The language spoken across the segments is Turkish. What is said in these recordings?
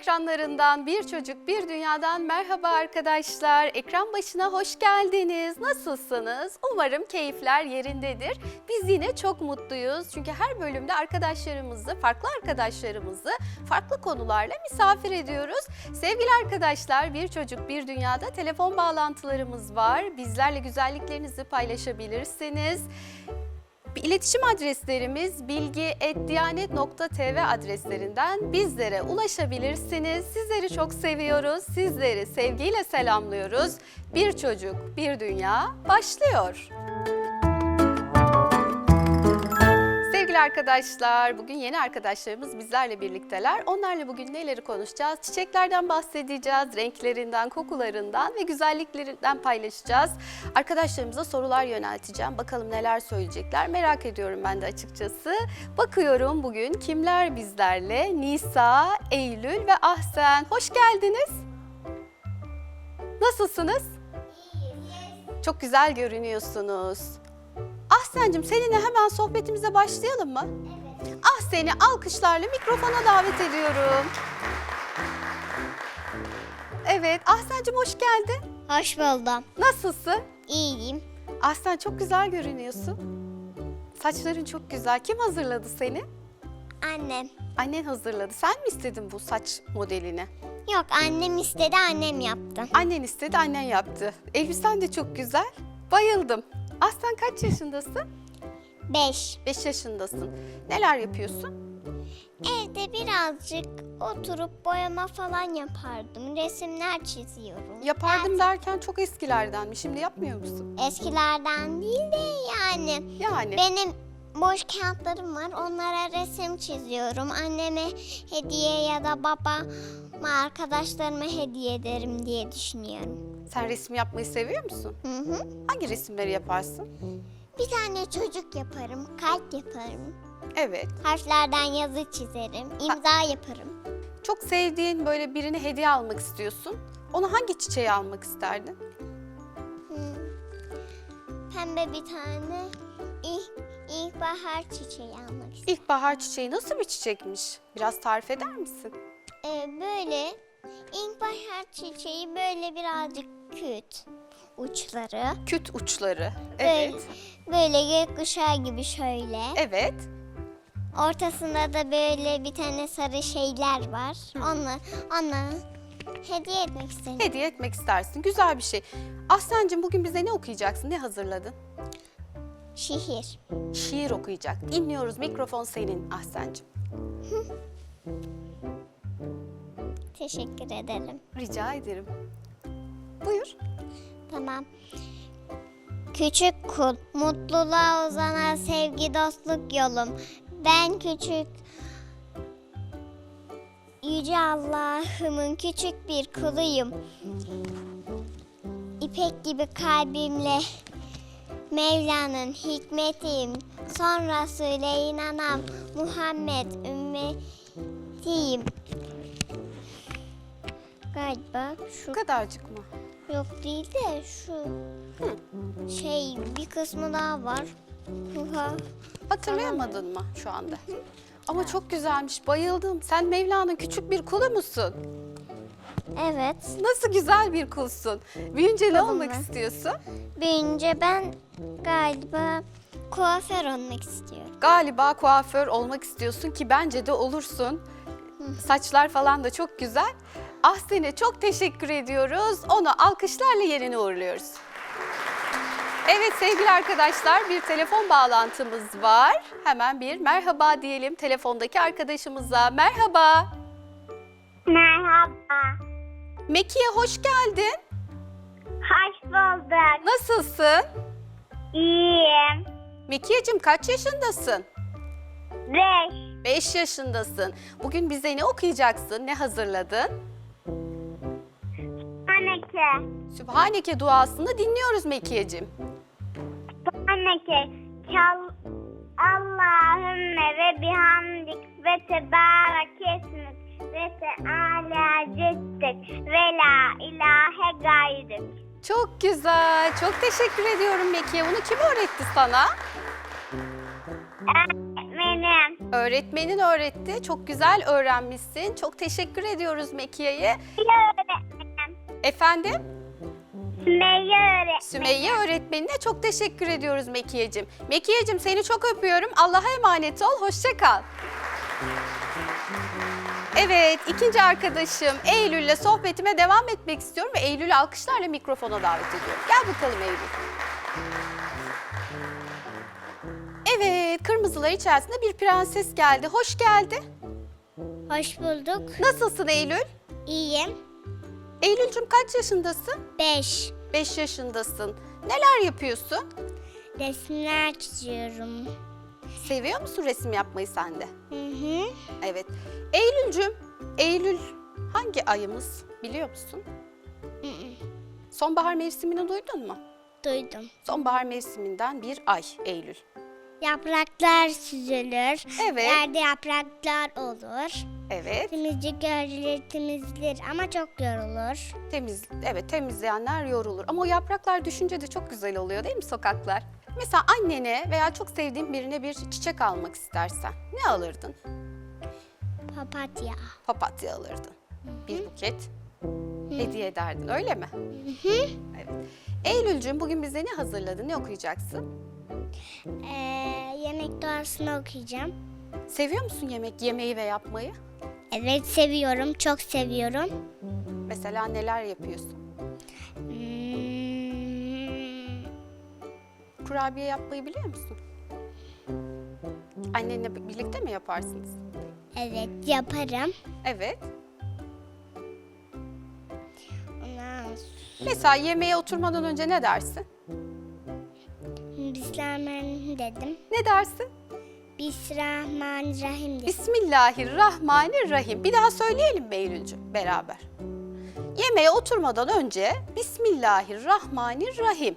Ekranlarından bir çocuk bir dünyadan merhaba arkadaşlar. Ekran başına hoş geldiniz. Nasılsınız? Umarım keyifler yerindedir. Biz yine çok mutluyuz. Çünkü her bölümde arkadaşlarımızı, farklı arkadaşlarımızı farklı konularla misafir ediyoruz. Sevgili arkadaşlar bir çocuk bir dünyada telefon bağlantılarımız var. Bizlerle güzelliklerinizi paylaşabilirsiniz. İletişim adreslerimiz bilgi.diyanet.tv adreslerinden bizlere ulaşabilirsiniz. Sizleri çok seviyoruz. Sizleri sevgiyle selamlıyoruz. Bir çocuk, bir dünya başlıyor. Sevgili arkadaşlar, bugün yeni arkadaşlarımız bizlerle birlikteler. Onlarla bugün neleri konuşacağız? Çiçeklerden bahsedeceğiz, renklerinden, kokularından ve güzelliklerinden paylaşacağız. Arkadaşlarımıza sorular yönelteceğim. Bakalım neler söyleyecekler. Merak ediyorum ben de açıkçası. Bakıyorum bugün kimler bizlerle? Nisa, Eylül ve Ahsen. Hoş geldiniz. Nasılsınız? Çok güzel görünüyorsunuz. Ahsen'cim seninle hemen sohbetimize başlayalım mı? Evet. Ah seni alkışlarla mikrofona davet ediyorum. Evet, Ahsen'cim hoş geldin. Hoş buldum. Nasılsın? İyiyim. Ahsen çok güzel görünüyorsun. Saçların çok güzel. Kim hazırladı seni? Annem. Annen hazırladı. Sen mi istedin bu saç modelini? Yok annem istedi annem yaptı. Annen istedi, annen yaptı. Elbisen de çok güzel. Bayıldım. Ahsen kaç yaşındasın? Beş. 5 yaşındasın. Neler yapıyorsun? Evde birazcık oturup boyama falan yapardım. Resimler çiziyorum. Yapardım derken çok eskilerden mi? Şimdi yapmıyor musun? Eskilerden değil de yani. Yani. Benim boş kağıtlarım var. Onlara resim çiziyorum. Anneme hediye ya da babama arkadaşlarıma hediye ederim diye düşünüyorum. Sen resim yapmayı seviyor musun? Hı hı. Hangi resimleri yaparsın? Bir tane çocuk yaparım. Kalp yaparım. Evet. Harflerden yazı çizerim. imza yaparım. Çok sevdiğin böyle birine hediye almak istiyorsun. Ona hangi çiçeği almak isterdin? Hmm. Pembe bir tane ilk, ilkbahar çiçeği almak istedim. İlkbahar çiçeği nasıl bir çiçekmiş? Biraz tarif eder misin? Ee, böyle ilkbahar çiçeği böyle birazcık küt uçları. Küt uçları. Evet. Böyle, böyle gökkuşağı gibi şöyle. Evet. Ortasında da böyle bir tane sarı şeyler var. Onları, onları hediye etmek istedim. Hediye etmek istersin. Güzel bir şey. Ahsen'cim bugün bize ne okuyacaksın? Ne hazırladın? Şehir. Şiir okuyacak. Dinliyoruz. Mikrofon senin Ahsen'cim. Teşekkür ederim. Rica ederim. Buyur. Tamam. Küçük kul, mutluluğa uzanan sevgi dostluk yolum. Ben küçük, yüce Allah'ımın küçük bir kuluyum. İpek gibi kalbimle Mevla'nın hikmetiyim. Sonra söyle inanam Muhammed ümmetiyim. Galiba şu kadarcık mı? Yok değil de şu şey bir kısmı daha var. Huha. Hatırlayamadın mı şu anda? Ama çok güzelmiş. Bayıldım. Sen Mevla'nın küçük bir kulu musun? Evet. Nasıl güzel bir kulsun. Büyünce ne olmak ben. istiyorsun? Büyünce ben galiba kuaför olmak istiyorum. Galiba kuaför olmak istiyorsun ki bence de olursun. Saçlar falan da çok güzel. Ahsen'e çok teşekkür ediyoruz. Onu alkışlarla yerine uğurluyoruz. Evet sevgili arkadaşlar bir telefon bağlantımız var. Hemen bir merhaba diyelim telefondaki arkadaşımıza. Merhaba. Merhaba. Meki'ye hoş geldin. Hoş bulduk. Nasılsın? İyiyim. Mekiye'cim kaç yaşındasın? Beş. 5 yaşındasın. Bugün bize ne okuyacaksın? Ne hazırladın? Anneke. Sübhaneke duasını dinliyoruz Mekiye'cim. Anneke. Kal Allahümme ve bihamdik ve tebarek esmik ve teala cettik ve la ilahe gayrük. Çok güzel. Çok teşekkür ediyorum Mekiye. Bunu kim öğretti sana? Öğretmenim. Öğretmenin öğretti. Çok güzel öğrenmişsin. Çok teşekkür ediyoruz Mekiye'ye. Efendim? Sümeyye öğretmenim. Sümeyye öğretmenine çok teşekkür ediyoruz Mekiye'cim. Mekiye'cim seni çok öpüyorum. Allah'a emanet ol. Hoşça kal. Evet, ikinci arkadaşım Eylül'le sohbetime devam etmek istiyorum ve Eylül'ü alkışlarla mikrofona davet ediyorum. Gel bakalım Eylül. Evet, kırmızılar içerisinde bir prenses geldi. Hoş geldi. Hoş bulduk. Nasılsın Eylül? İyiyim. Eylül'cüm kaç yaşındasın? 5. 5 yaşındasın. Neler yapıyorsun? Resimler çiziyorum. Seviyor musun resim yapmayı sen de? Hı hı. Evet. Eylül'cüm, Eylül hangi ayımız biliyor musun? Hı hı. Sonbahar mevsimini duydun mu? Duydum. Sonbahar mevsiminden bir ay Eylül. Yapraklar süzülür. Evet. Yerde yapraklar olur. Evet. Temizlik görevlileri temizler ama çok yorulur. Temiz evet temizleyenler yorulur. Ama o yapraklar düşünce de çok güzel oluyor değil mi sokaklar? Mesela annene veya çok sevdiğin birine bir çiçek almak istersen ne alırdın? Papatya. Papatya alırdın. Bir buket hediye ederdin öyle mi? Evet. Eylül'cüğüm bugün bize ne hazırladın? Ne okuyacaksın? Ee, yemek doğasını okuyacağım. Seviyor musun yemek yemeyi ve yapmayı? Evet seviyorum, çok seviyorum. Mesela neler yapıyorsun? Hmm, Kurabiye yapmayı biliyor musun? Annenle birlikte mi yaparsınız? evet yaparım. Evet. Ondan Mesela yemeğe oturmadan önce ne dersin? Bismillahirrahmanirrahim dedim. Ne dersin? Bismillahirrahmanirrahim dedim. Bismillahirrahmanirrahim. Bir daha söyleyelim mi Eylül'cüğüm beraber? Yemeğe oturmadan önce Bismillahirrahmanirrahim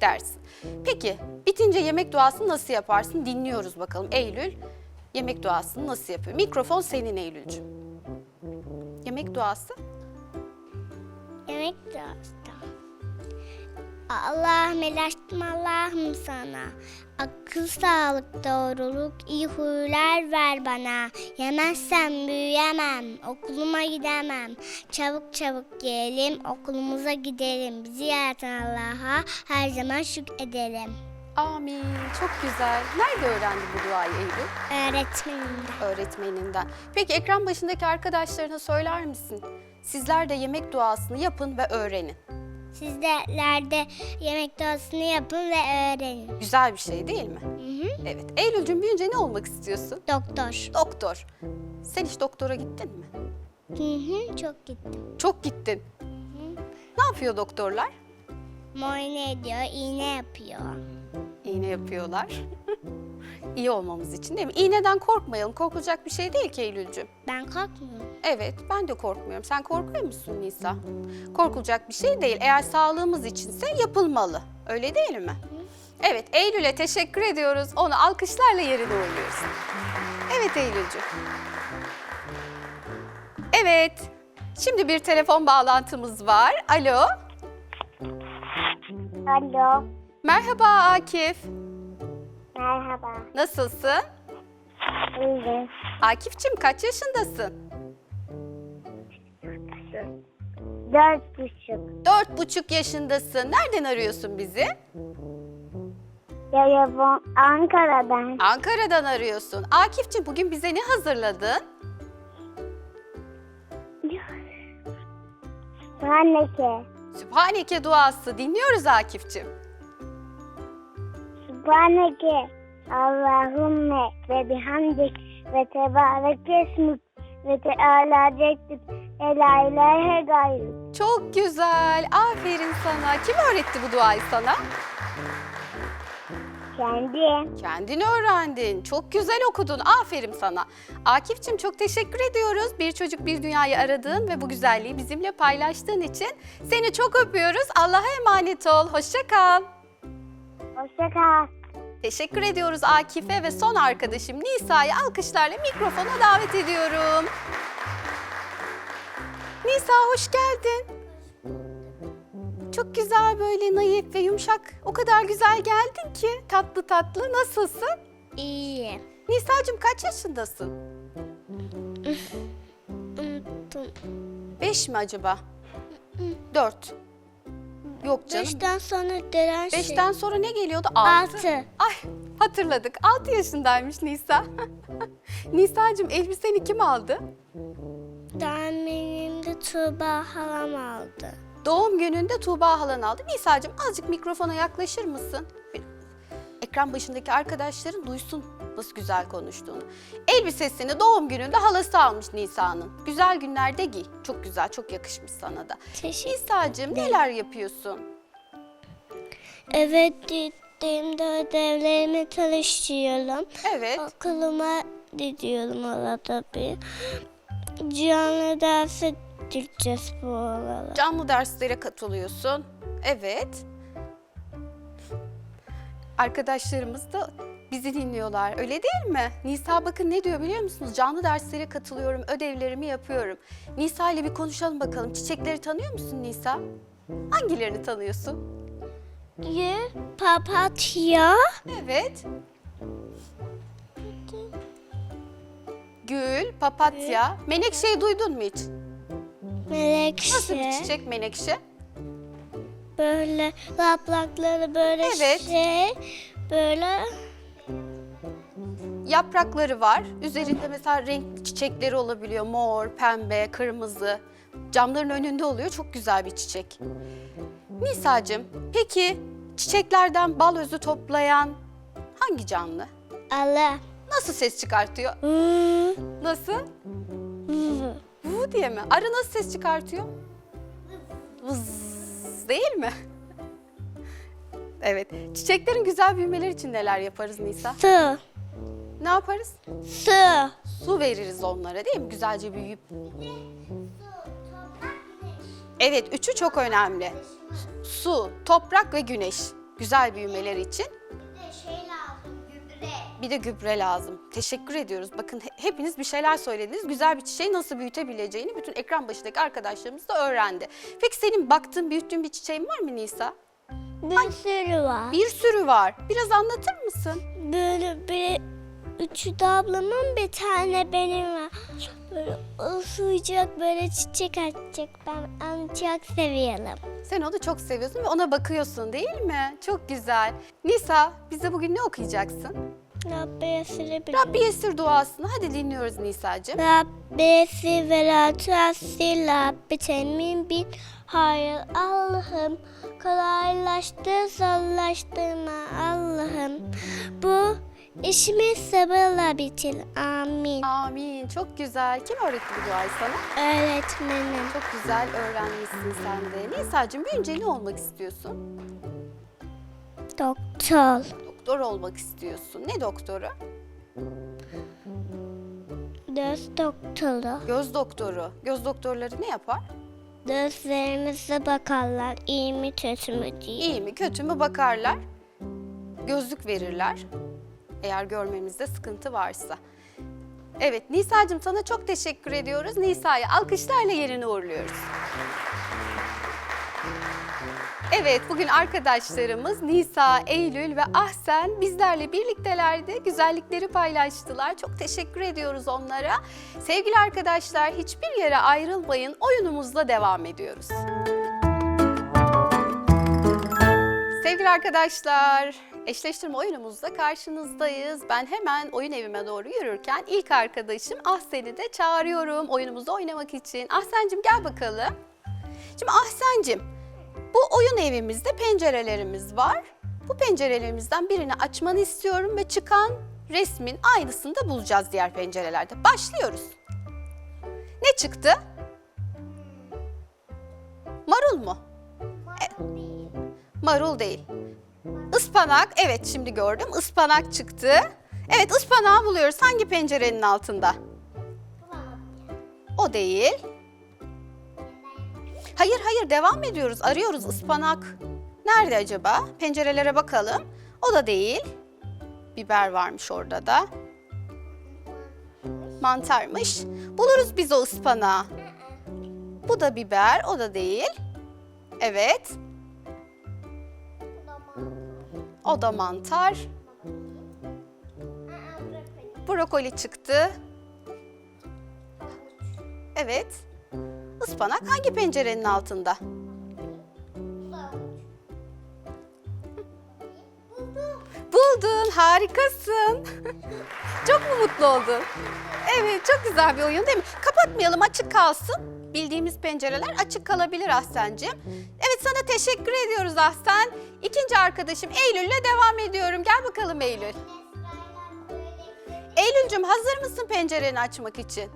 dersin. Peki bitince yemek duasını nasıl yaparsın? Dinliyoruz bakalım. Eylül yemek duasını nasıl yapıyor? Mikrofon senin Eylül'cüğüm. Yemek duası? Yemek doğası. Allah'ım elaştım Allah'ım sana. Akıl, sağlık, doğruluk, iyi huylar ver bana. Yemezsem büyüyemem, okuluma gidemem. Çabuk çabuk gelelim, okulumuza gidelim. Bizi yaratan Allah'a her zaman şükredelim. Amin. Çok güzel. Nerede öğrendin bu duayı Eylül? Öğretmenimden. Öğretmeninden. Peki ekran başındaki arkadaşlarına söyler misin? Sizler de yemek duasını yapın ve öğrenin. Sizler de yemek doğasını yapın ve öğrenin. Güzel bir şey değil mi? Hı hı. Evet. Eylül'cüm büyüyünce ne olmak istiyorsun? Doktor. Doktor. Sen hiç doktora gittin mi? Hı hı, çok gittim. Çok gittin. Ne yapıyor doktorlar? Muayene ediyor, iğne yapıyor. İğne yapıyorlar. İyi olmamız için değil mi? İğneden korkmayalım. Korkulacak bir şey değil ki Eylül'cüm. Ben korkmuyorum. Evet, ben de korkmuyorum. Sen korkuyor musun Nisa? Korkulacak bir şey değil. Eğer sağlığımız içinse yapılmalı. Öyle değil mi? Evet, Eylül'e teşekkür ediyoruz. Onu alkışlarla yerine uğurluyoruz. Evet Eylül'cüm. Evet, şimdi bir telefon bağlantımız var. Alo, Alo. merhaba Akif. Merhaba. Nasılsın? İyiyim. Akif'cim kaç yaşındasın? Dört buçuk. Dört buçuk yaşındasın. Nereden arıyorsun bizi? Yayavon Ankara'dan. Ankara'dan arıyorsun. Akif'ciğim bugün bize ne hazırladın? Sübhaneke. Sübhaneke duası dinliyoruz Akif'ciğim. Sübhaneke. Allahümme ve bihamdik ve tebarek esmük ve teala ceddük ve la ilahe gayrı. Çok güzel. Aferin sana. Kim öğretti bu duayı sana? Kendi. Kendin öğrendin. Çok güzel okudun. Aferin sana. Akif'ciğim çok teşekkür ediyoruz. Bir çocuk bir dünyayı aradığın ve bu güzelliği bizimle paylaştığın için. Seni çok öpüyoruz. Allah'a emanet ol. Hoşça kal. Hoşça kal. Teşekkür ediyoruz Akif'e ve son arkadaşım Nisa'yı alkışlarla mikrofona davet ediyorum. Nisa hoş geldin. Çok güzel böyle naif ve yumuşak. O kadar güzel geldin ki tatlı tatlı. Nasılsın? İyi. Nisa'cığım kaç yaşındasın? Unuttum. Beş mi acaba? Dört. Yok canım. Beşten sonra denen şey. Beşten sonra ne geliyordu? Altı. Altı. Ay hatırladık. Altı yaşındaymış Nisa. Nisa'cığım elbiseni kim aldı? Tahminimde Tuğba halam aldı. Doğum gününde Tuğba halan aldı. Nisa'cığım azıcık mikrofona yaklaşır mısın? Bir- Ekran başındaki arkadaşların duysun nasıl güzel konuştuğunu. Elbisesini doğum gününde halası almış Nisa'nın. Güzel günlerde giy. Çok güzel, çok yakışmış sana da. Teşekkür Nisa'cığım neler yapıyorsun? Evet gittiğimde ödevlerimi çalışıyorum. Evet. Okuluma gidiyorum arada bir. Canlı derse gideceğiz bu aralar. Canlı derslere katılıyorsun. Evet. Arkadaşlarımız da bizi dinliyorlar. Öyle değil mi? Nisa bakın ne diyor biliyor musunuz? Canlı derslere katılıyorum, ödevlerimi yapıyorum. Nisa ile bir konuşalım bakalım. Çiçekleri tanıyor musun Nisa? Hangilerini tanıyorsun? Gül, papatya, Evet. Gül, papatya. Menekşeyi duydun mu hiç? melekşe. Nasıl bir çiçek menekşe? Böyle yaprakları böyle Evet. şey, böyle Yaprakları var. Üzerinde mesela renk çiçekleri olabiliyor. Mor, pembe, kırmızı. Camların önünde oluyor. Çok güzel bir çiçek. Nisa'cığım, peki çiçeklerden bal özü toplayan hangi canlı? ala. Nasıl ses çıkartıyor? Nasıl? Vu diye mi? Arı nasıl ses çıkartıyor? Vız değil mi? Evet. Çiçeklerin güzel büyümeleri için neler yaparız Nisa? Su, Ne yaparız? su. Su veririz onlara değil mi? Güzelce büyüyüp. Evet, üçü çok önemli. Su, toprak ve güneş. Güzel büyümeleri için. şey lazım, gübre. Bir de gübre lazım. Teşekkür ediyoruz. Bakın he- hepiniz bir şeyler söylediniz. Güzel bir çiçeği nasıl büyütebileceğini bütün ekran başındaki arkadaşlarımız da öğrendi. Peki senin baktığın, büyüttüğün bir çiçeğin var mı Nisa? Bir sürü var. Bir sürü var. Biraz anlatır mısın? Böyle bir üçü de ablamın bir tane benim var. Böyle ısıyacak böyle çiçek açacak. Ben onu çok seviyorum. Sen onu çok seviyorsun ve ona bakıyorsun değil mi? Çok güzel. Nisa, bize bugün ne okuyacaksın? Rabbi sürebilir. Rabbi Yesir duasını. Hadi dinliyoruz Nisa'cığım. Rabbisi ve la tuassi Rabbi temin bin hayır Allah'ım kolaylaştır zorlaştırma Allah'ım bu işimi sabırla bitir amin Amin. Çok güzel. Kim öğretti bu duayı sana? öğretmenim Çok güzel öğrenmişsin sen de. Nisa'cığım büyünce ne olmak istiyorsun? doktor Doktor olmak istiyorsun. Ne doktoru? göz doktoru Göz doktoru. Göz doktorları ne yapar? gözlerimize bakarlar iyi mi kötü mü diye. İyi mi kötü mü bakarlar. Gözlük verirler. Eğer görmemizde sıkıntı varsa. Evet Nisa'cığım sana çok teşekkür ediyoruz. Nisa'yı alkışlarla yerine uğurluyoruz. Evet bugün arkadaşlarımız Nisa, Eylül ve Ahsen bizlerle birliktelerdi. Güzellikleri paylaştılar. Çok teşekkür ediyoruz onlara. Sevgili arkadaşlar hiçbir yere ayrılmayın. Oyunumuzla devam ediyoruz. Sevgili arkadaşlar, eşleştirme oyunumuzda karşınızdayız. Ben hemen oyun evime doğru yürürken ilk arkadaşım Ahsen'i de çağırıyorum oyunumuzda oynamak için. Ahsen'cim gel bakalım. Şimdi Ahsen'cim, bu oyun evimizde pencerelerimiz var. Bu pencerelerimizden birini açmanı istiyorum ve çıkan resmin aynısını da bulacağız diğer pencerelerde. Başlıyoruz. Ne çıktı? Marul mu? Marul değil. Ispanak, evet şimdi gördüm. Ispanak çıktı. Evet ıspanağı buluyoruz. Hangi pencerenin altında? O değil. Hayır hayır devam ediyoruz. Arıyoruz ıspanak. Nerede acaba? Pencerelere bakalım. O da değil. Biber varmış orada da. Mantarmış. Buluruz biz o ıspanağı. Bu da biber, o da değil. Evet. O da mantar. Brokoli çıktı. Evet. Ispanak hangi pencerenin altında? Buldun, harikasın. çok mu mutlu oldun? Evet, çok güzel bir oyun değil mi? Kapatmayalım, açık kalsın. Bildiğimiz pencereler açık kalabilir Ahsen'cim. Evet, sana teşekkür ediyoruz Ahsen. İkinci arkadaşım Eylül'le devam ediyorum. Gel bakalım Eylül. Eylül'cüm hazır mısın pencereni açmak için?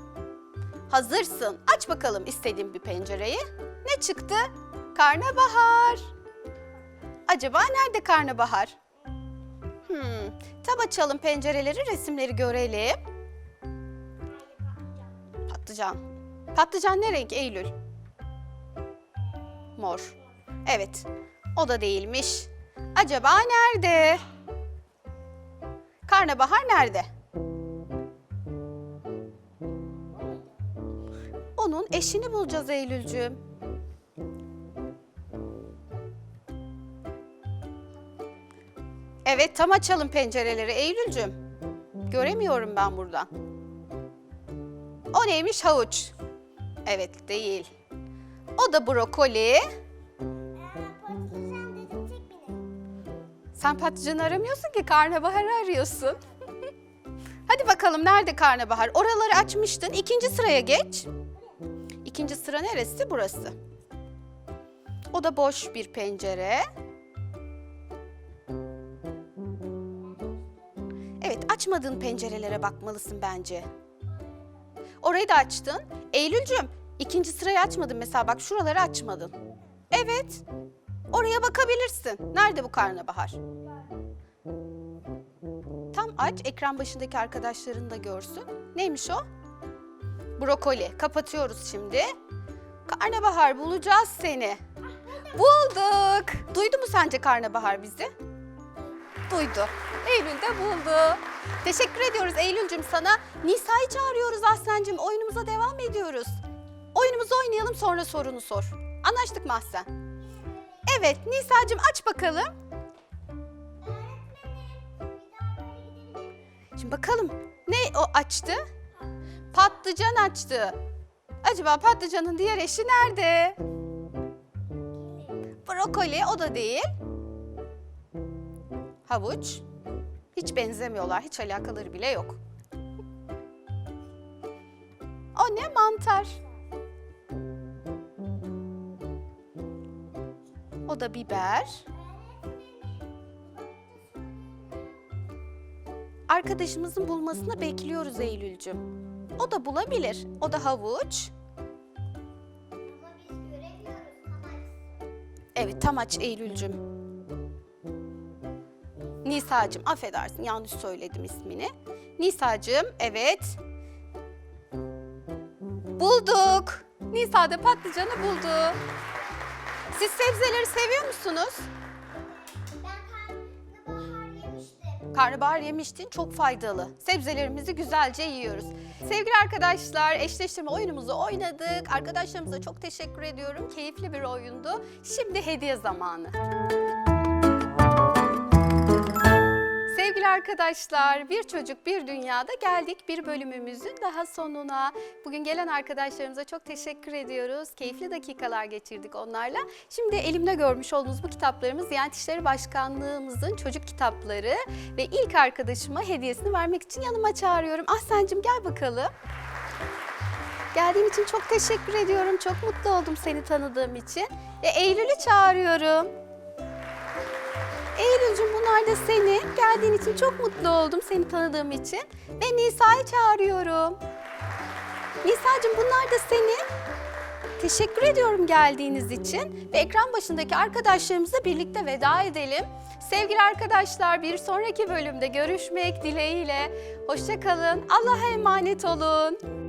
Hazırsın. Aç bakalım istediğin bir pencereyi. Ne çıktı? Karnabahar. Acaba nerede karnabahar? Hmm. Tam açalım pencereleri, resimleri görelim. Patlıcan. Patlıcan ne renk Eylül? Mor. Evet. O da değilmiş. Acaba nerede? Karnabahar nerede? Onun eşini bulacağız Eylülcüğüm. Evet tam açalım pencereleri Eylülcüm. Göremiyorum ben buradan. O neymiş havuç? Evet değil. O da brokoli. Sen patlıcan aramıyorsun ki karnabaharı arıyorsun. Hadi bakalım nerede karnabahar? Oraları açmıştın. İkinci sıraya geç. İkinci sıra neresi? Burası. O da boş bir pencere. Evet, açmadığın pencerelere bakmalısın bence. Orayı da açtın. Eylülcüm, ikinci sırayı açmadın mesela. Bak şuraları açmadın. Evet, oraya bakabilirsin. Nerede bu karnabahar? Tam aç, ekran başındaki arkadaşların da görsün. Neymiş o? Brokoli. Kapatıyoruz şimdi. Karnabahar bulacağız seni. Bulduk. Duydu mu sence karnabahar bizi? Duydu. Eylül de buldu. Teşekkür ediyoruz Eylül'cüm sana. Nisa'yı çağırıyoruz Aslen'cim. Oyunumuza devam ediyoruz. Oyunumuzu oynayalım sonra sorunu sor. Anlaştık mı Aslen? Evet Nisa'cığım aç bakalım. Şimdi bakalım ne o açtı? Patlıcan açtı. Acaba patlıcanın diğer eşi nerede? Brokoli o da değil. Havuç. Hiç benzemiyorlar, hiç alakaları bile yok. O ne mantar? O da biber. Arkadaşımızın bulmasını bekliyoruz Eylül'cüm. O da bulabilir. O da havuç. Evet tam aç Eylül'cüm. Nisa'cığım affedersin yanlış söyledim ismini. Nisa'cığım evet. Bulduk. Nisa da patlıcanı buldu. Siz sebzeleri seviyor musunuz? Karnabahar yemiştin çok faydalı. Sebzelerimizi güzelce yiyoruz. Sevgili arkadaşlar eşleştirme oyunumuzu oynadık. Arkadaşlarımıza çok teşekkür ediyorum. Keyifli bir oyundu. Şimdi hediye zamanı. Sevgili arkadaşlar, Bir Çocuk Bir Dünya'da geldik bir bölümümüzün daha sonuna. Bugün gelen arkadaşlarımıza çok teşekkür ediyoruz. Keyifli dakikalar geçirdik onlarla. Şimdi elimde görmüş olduğunuz bu kitaplarımız Diyanet İşleri Başkanlığımızın çocuk kitapları ve ilk arkadaşıma hediyesini vermek için yanıma çağırıyorum. Ahsen'cim gel bakalım. Geldiğin için çok teşekkür ediyorum. Çok mutlu oldum seni tanıdığım için. Ve Eylül'ü çağırıyorum. Eylül'cüm bunlar da senin. Geldiğin için çok mutlu oldum seni tanıdığım için. Ve Nisa'yı çağırıyorum. Nisa'cığım bunlar da senin. Teşekkür ediyorum geldiğiniz için. Ve ekran başındaki arkadaşlarımızla birlikte veda edelim. Sevgili arkadaşlar bir sonraki bölümde görüşmek dileğiyle. Hoşçakalın. Allah'a emanet olun.